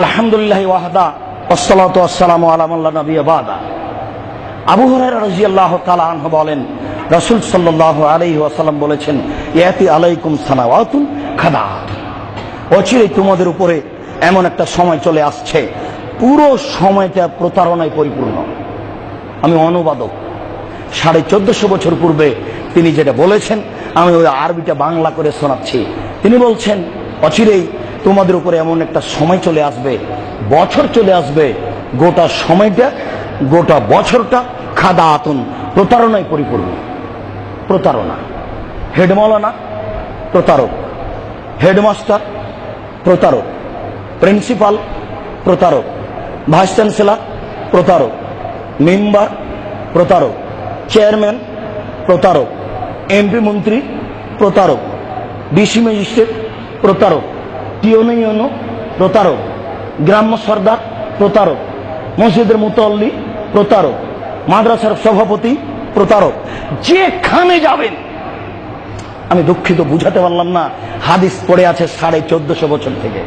আলহামদুলিল্লাহ ওয়াহদা ওসলাত আসসালামু আলামাল্লাহ নবী বাদা আবু হুরায়রা রাদিয়াল্লাহু তাআলা আনহু বলেন, রাসূল সাল্লাল্লাহু আলাইহি ওয়াসাল্লাম বলেছেন, ইয়াতি আলাইকুম সানাওয়াতুন খাদাত অচিরেই তোমাদের উপরে এমন একটা সময় চলে আসছে, পুরো সময়টা প্রতারণায় পরিপূর্ণ। আমি অনুবাদক। সাড়ে চোদ্দশো বছর পূর্বে তিনি যেটা বলেছেন, আমি ওই আরবিটা বাংলা করে শোনাচ্ছি। তিনি বলছেন, অচিরেই তোমাদের উপরে এমন একটা সময় চলে আসবে, বছর চলে আসবে, গোটা সময়টা, গোটা বছরটা খাদা আতুন, প্রতারণায় পরিপূর্ণ। প্রতারণা। হেডমলানা, প্রতারক। হেডমাস্টার, প্রতারক। প্রিন্সিপাল, প্রতারক। ভাইস চ্যান্সেলর, প্রতারক। মেম্বার, প্রতারক। চেয়ারম্যান, প্রতারক। এমপি মন্ত্রী, প্রতারক। ডিসি ম্যাজিস্ট্রেট, প্রতারক। ইউনো প্রতারক। গ্রাম্য সর্দার প্রতারক। মসজিদের মুতল্লি প্রতারক। মাদ্রাসার সভাপতি প্রতারক। যেখানে যাবেন, আমি দুঃখিত, বুঝাতে পারলাম না, হাদিস পড়ে আছে সাড়ে চোদ্দশো বছর থেকে।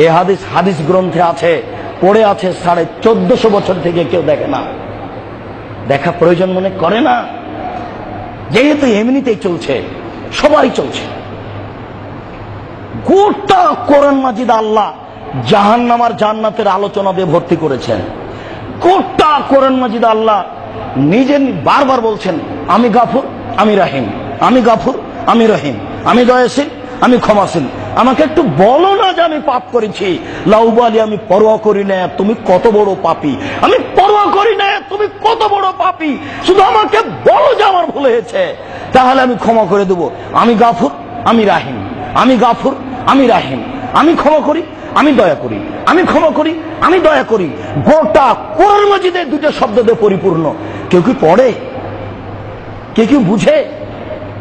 এ হাদিস হাদিস গ্রন্থে আছে, পড়ে আছে সাড়ে চোদ্দশো বছর থেকে কেউ দেখে না। দেখা প্রয়োজন মনে করে না। যেহেতু এমনিতেই চলছে, সবারই চলছে। গোটা কোরআন মাজিদ আল্লাহ জাহান্নামার জান্নাতের আলোচনা দিয়ে ভর্তি করেছেন। গোটা কোরআন মাজিদ আল্লাহ নিজে বারবার বলছেন, আমি গাফুর, আমি রাহিম, আমি গাফুর, আমি রহিম, আমি দয়াশীল, আমি ক্ষমাশীল। আমাকে একটু বলো না যে আমি পাপ করেছি। লাউবালি আমি পরোয়া করি না, তুমি কত বড় পাপি। আমি পরোয়া করি না, তুমি কত বড় পাপি। শুধু আমাকে বলো যে আমার ভুল হয়েছে। তাহলে আমি ক্ষমা করে দেবো। আমি গাফুর, আমি রাহিম, আমি গাফুর আমি রাহিম, আমি ক্ষমা করি, আমি দয়া করি, আমি ক্ষমা করি, আমি দয়া করি। গোটা কোরআন মাজিদের দুটো শব্দ দিয়ে পরিপূর্ণ। কেউ কি পড়ে? কে কেউ বুঝে?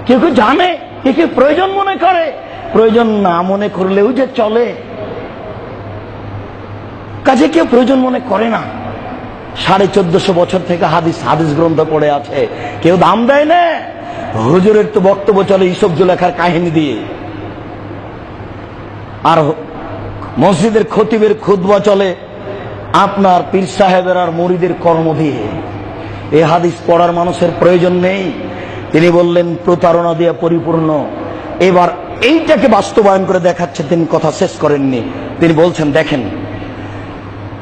কেউ কেউ জানে? কে কেউ প্রয়োজন মনে করে? প্রয়োজন না মনে করলেও যে চলে। কাজে কেউ প্রয়োজন মনে করে না। সাড়ে চোদ্দশো বছর থেকে হাদিস হাদিস গ্রন্থ পড়ে আছে। কেউ দাম দেয় না। হুজুরের তো বক্তব্য চলে ইসব লেখার কাহিনী দিয়ে। আর মসজিদের খতিবের খুদবা চলে, আপনার পীর সাহেবের আর মরিদের কর্ম দিয়ে। এ হাদিস পড়ার মানুষের প্রয়োজন নেই। তিনি বললেন, প্রতারণা দিয়ে পরিপূর্ণ। এবার এইটাকে বাস্তবায়ন করে দেখাচ্ছে, তিনি কথা শেষ করেননি। তিনি বলছেন, দেখেন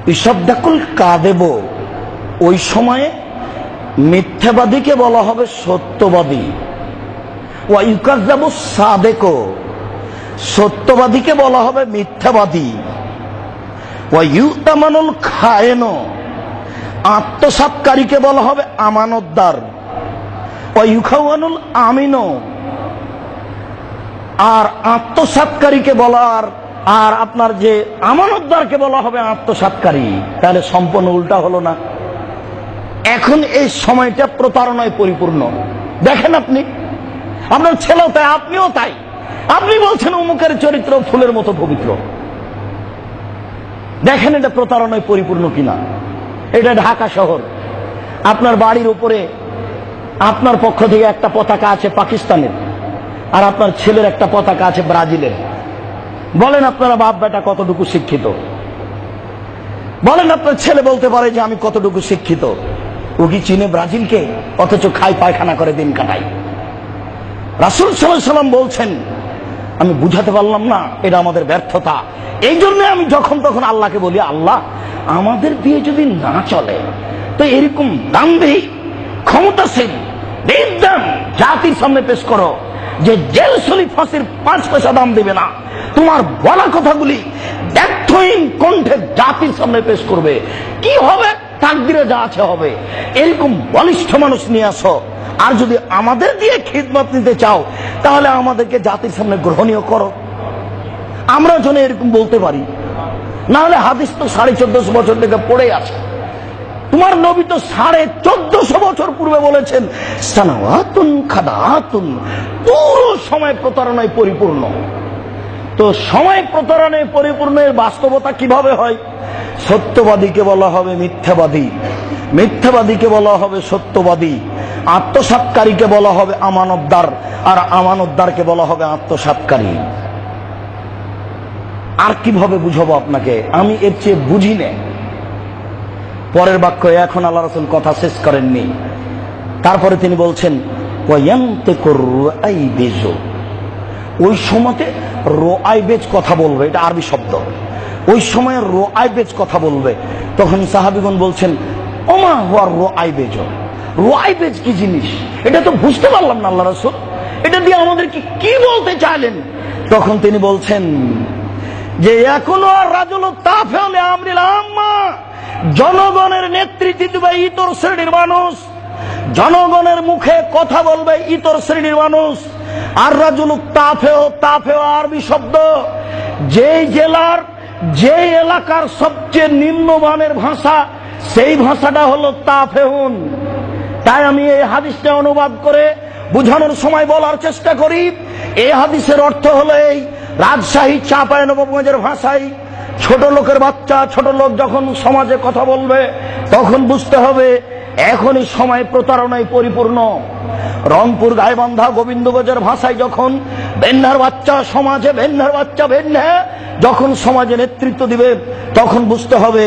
ইসবদাকুল কাদেব, ওই সময়ে মিথ্যাবাদীকে বলা হবে সত্যবাদী। ওয়া ইউকাজাবু সাদেকো সত্যবাদীকে বলা হবে মিথ্যাবাদী। ইউতামানুল খায়েনো। আত্মসাতকারীকে বলা হবে আমানতদার। ওয়া ইউখাওয়ানুল আমিনো। আর আত্মসাতকারীকে বলার আর আপনার যে আমানতদারকে বলা হবে আত্মসাতকারী তাহলে সম্পূর্ণ উল্টা হলো না। এখন এই সময়টা প্রতারণায় পরিপূর্ণ। দেখেন আপনি। আপনার ছেলেও তাই, আপনিও তাই। আপনি বলছেন অমুকের চরিত্র ফুলের মতো পবিত্র। দেখেন এটা প্রতারণায় পরিপূর্ণ কিনা। এটা ঢাকা শহর। আপনার বাড়ির উপরে আপনার পক্ষ থেকে একটা পতাকা আছে পাকিস্তানের, আর আপনার ছেলের একটা পতাকা আছে ব্রাজিলের। বলেন আপনারা বাপ বেটা কতটুকু শিক্ষিত? বলেন আপনার ছেলে বলতে পারে যে আমি কতটুকু শিক্ষিত। ও কি চিনে ব্রাজিলকে? অথচ খাই পায়খানা করে দিন কাটাই রাসুল সাল্লাম বলছেন আমি বুঝাতে পারলাম না, এটা আমাদের ব্যর্থতা। এই জন্য আমি যখন তখন আল্লাহকে বলি, আল্লাহ, আমাদের দিয়ে যদি না চলে, তো এরকম দামদেহী ক্ষমতাশীল দাম জাতির সামনে পেশ করো, যে জেল সলি ফাঁসির পাঁচ পয়সা দাম দেবে না। তোমার বলা কথাগুলি ব্যর্থহীন কণ্ঠে জাতির সামনে পেশ করবে। কি হবে? তাকদিরে যা আছে হবে। এরকম বলিষ্ঠ মানুষ নিয়ে আসো। আর যদি আমাদের দিয়ে খিদমত নিতে চাও তাহলে আমাদেরকে জাতির সামনে গ্রহণীয় করো। আমরা যেন এরকম বলতে পারি। না হলে হাদিস তো সাড়ে চোদ্দশো বছর থেকে পড়ে আছে। তোমার নবী তো সাড়ে চোদ্দশো বছর পূর্বে বলেছেন, সানাওয়াতুন খাদাতুন। পুরো সময় প্রতারণায় পরিপূর্ণ। তো সময় প্রতারণায় পরিপূর্ণের বাস্তবতা কীভাবে হয়? সত্যবাদীকে বলা হবে মিথ্যাবাদী। মিথ্যাবাদীকে বলা হবে সত্যবাদী। আত্মসাতকারীকে বলা হবে আমানতদার, আর আমানতদারকে বলা হবে আত্মসাতকারী আর কীভাবে বুঝাবো আপনাকে? আমি এর চেয়ে বুঝি না। পরের বাক্য, এখন আল্লাহ রসুল কথা শেষ করেননি। তারপরে তিনি বলছেন ওই সময়তে রো আইবেজ কথা বলবে, এটা আরবি শব্দ। ওই সময় রো আইবেজ কথা বলবে। তখন সাহাবিগণ বলছেন, ওমা হওয়ার রো আইবেজ রো কি জিনিস? এটা তো বুঝতে পারলাম না, আল্লাহ রসুল। এটা দিয়ে আমাদেরকে কি বলতে চাইলেন? তখন তিনি বলছেন, যে এখনও রাজল তাফে হলে আমরিল আম্মা, জনগণের নেতৃত্ব দিবে ইতর শ্রেণির মানুষ। জনগণের মুখে কথা বলবে ইতর শ্রেণির মানুষ। আর রাজুল তাফেও তাফেও আরবি শব্দ, যেই জেলার যে এলাকার সবচেয়ে নিম্নমানের ভাষা, সেই ভাষাটা হলো তা তাফেহুন। তাই আমি এই হাদিসটা অনুবাদ করে বুঝানোর সময় বলার চেষ্টা করি। এই হাদিসের অর্থ হলো এই, রাজশাহী চাপায় নবগঞ্জের ভাষায় ছোট লোকের বাচ্চা, ছোট লোক যখন সমাজে কথা বলবে, তখন বুঝতে হবে এখনই সময় প্রতারণায় পরিপূর্ণ। রংপুর, গাইবান্ধা গোবিন্দগঞ্জের ভাষায় যখন বেন্নার বাচ্চা, সমাজে বেন্নার বাচ্চা বেন্না যখন সমাজে নেতৃত্ব দিবে, তখন বুঝতে হবে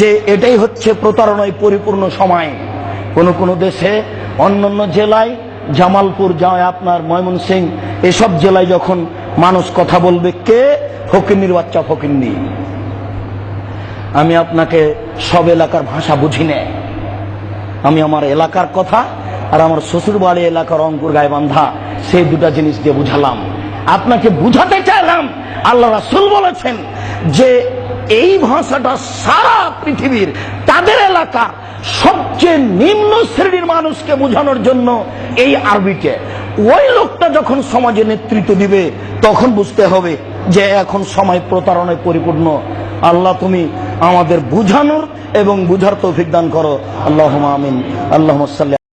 যে এটাই হচ্ছে প্রতারণায় পরিপূর্ণ সময়। কোন কোন দেশে, অন্যান্য জেলায়, জামালপুর যায় আপনার ময়মনসিং এসব জেলায় যখন মানুষ কথা বলবে, কে? ফকিন্নির বাচ্চা ফকিন্নি আমি আপনাকে সব এলাকার ভাষা বুঝি না। আমি আমার এলাকার কথা আর আমার শ্বশুর বাড়ি এলাকার অঙ্কুর গায়বান্ধা সেই দুটা জিনিস দিয়ে বুঝালাম। আপনাকে বুঝাতে চাইলাম, আল্লাহ রাসুল বলেছেন যে, এই ভাষাটা সারা পৃথিবীর, তাদের এলাকা সবচেয়ে নিম্ন শ্রেণির মানুষকে বোঝানোর জন্য এই আরবিকে। ওই লোকটা যখন সমাজে নেতৃত্ব দিবে, তখন বুঝতে হবে যে এখন সময় প্রতারণায় পরিপূর্ণ। আল্লাহ তুমি আমাদের বুঝানোর এবং বুঝার তো অভিজ্ঞান করো। আল্লাহ আমিন। আল্লাহ সাল্লাহ